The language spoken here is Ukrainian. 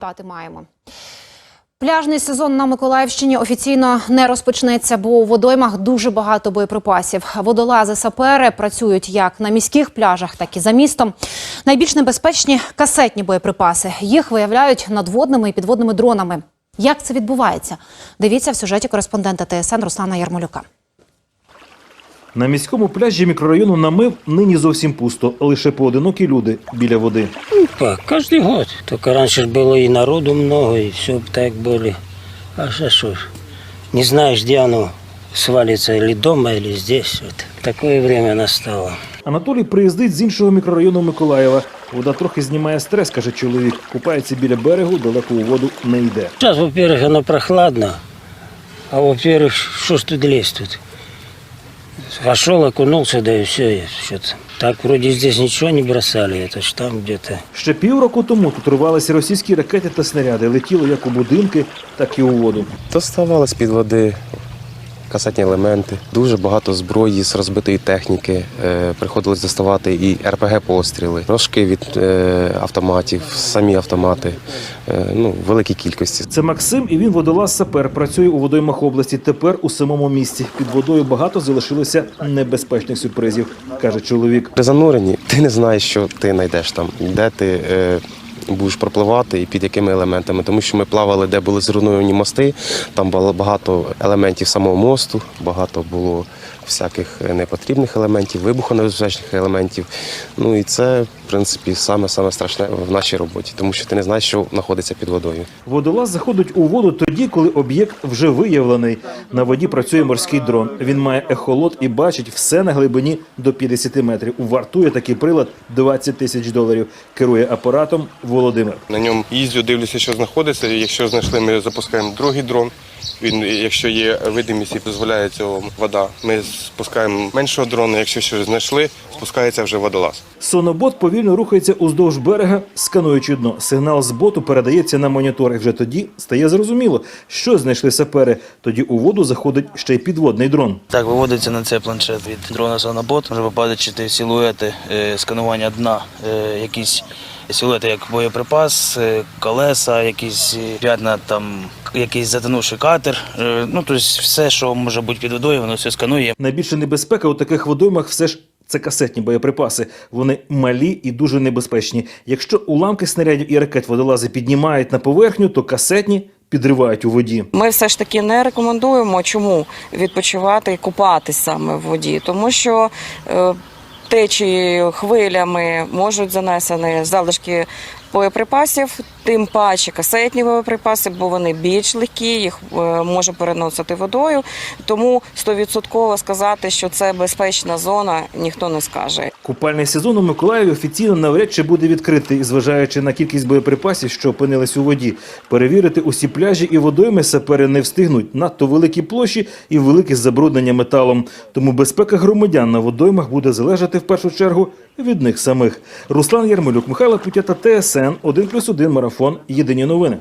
Тати маємо. Пляжний сезон на Миколаївщині офіційно не розпочнеться, бо у водоймах дуже багато боєприпасів. Водолази сапери працюють як на міських пляжах, так і за містом. Найбільш небезпечні касетні боєприпаси. Їх виявляють надводними і підводними дронами. Як це відбувається? Дивіться в сюжеті кореспондента ТСН Руслана Ярмолюка. На міському пляжі мікрорайону Намив нині зовсім пусто, лише поодинокі люди біля води. Как? Каждый год. Только раньше ж было и народу много, и все так были. А сейчас что ж, не знаешь, где оно свалится, или дома, или здесь. Вот. Такое время настало. Анатолій приїздить з іншого мікрорайону Миколаєва. Вода трохи знімає стрес, каже чоловік. Купається біля берегу, далеко у воду не йде. Сейчас, во-первых, оно прохладно, а во-первых, что ж тут лезть тут? Пошел, окунулся, да и все. Что-то. Так вроде здесь ничего не бросали, это ж там где-то. Ще півроку тому тут рвалися російські ракети та снаряди. Летіли як у будинки, так і у воду. Доставали з-під води касетні елементи, дуже багато зброї з розбитої техніки. Е, приходилось доставати і РПГ-постріли, рожки від е, автоматів, самі автомати, е, ну, великій кількості. Це Максим, і він водолаз сапер. Працює у водоймах області. Тепер у самому місці. Під водою багато залишилося небезпечних сюрпризів, каже чоловік. При зануренні ти не знаєш, що ти знайдеш там, де ти. Будеш пропливати і під якими елементами, тому що ми плавали, де були зруйновані мости. Там було багато елементів самого мосту, багато було всяких непотрібних елементів, вибухонебезпечних елементів. Ну і це, в принципі, саме саме страшне в нашій роботі, тому що ти не знаєш, що знаходиться під водою. Водолаз заходить у воду тоді, коли об'єкт вже виявлений. На воді працює морський дрон. Він має ехолот і бачить все на глибині до 50 метрів. Вартує такий прилад 20 тисяч доларів. Керує апаратом Володимир. На ньому їздю, дивлюся, що знаходиться. Якщо знайшли, ми запускаємо другий дрон. Він, якщо є видимість і дозволяє цього вода, ми спускаємо меншого дрона. Якщо щось знайшли, спускається вже водолаз. Сонобот повільно рухається уздовж берега, скануючи дно. Сигнал з боту передається на монітор. І вже тоді стає зрозуміло, що знайшли сапери. Тоді у воду заходить ще й підводний дрон. Так, виводиться на цей планшет від дрона Сонобот. Може побачити силуети е, сканування дна, е, якісь силуети, як боєприпас, е, колеса, якісь е, п'ятна, там якийсь затонувший катер. Е, Ну, тобто все, що може бути під водою, воно все сканує. Найбільша небезпека у таких водоймах все ж це касетні боєприпаси. Вони малі і дуже небезпечні. Якщо уламки снарядів і ракет водолази піднімають на поверхню, то касетні підривають у воді. Ми все ж таки не рекомендуємо чому відпочивати і купатись саме в воді, тому що е, течії хвилями можуть занесені залишки боєприпасів, тим паче касетні боєприпаси, бо вони більш легкі, їх е, може переносити водою. Тому стовідсотково сказати, що це безпечна зона, ніхто не скаже. Купальний сезон у Миколаєві офіційно навряд чи буде відкритий, зважаючи на кількість боєприпасів, що опинились у воді. Перевірити усі пляжі і водойми сапери не встигнуть. Надто великі площі і велике забруднення металом. Тому безпека громадян на водоймах буде залежати в першу чергу від них самих. Руслан Ярмолюк, Михайло Путята, ТСН 1+,1 марафон. Єдині новини.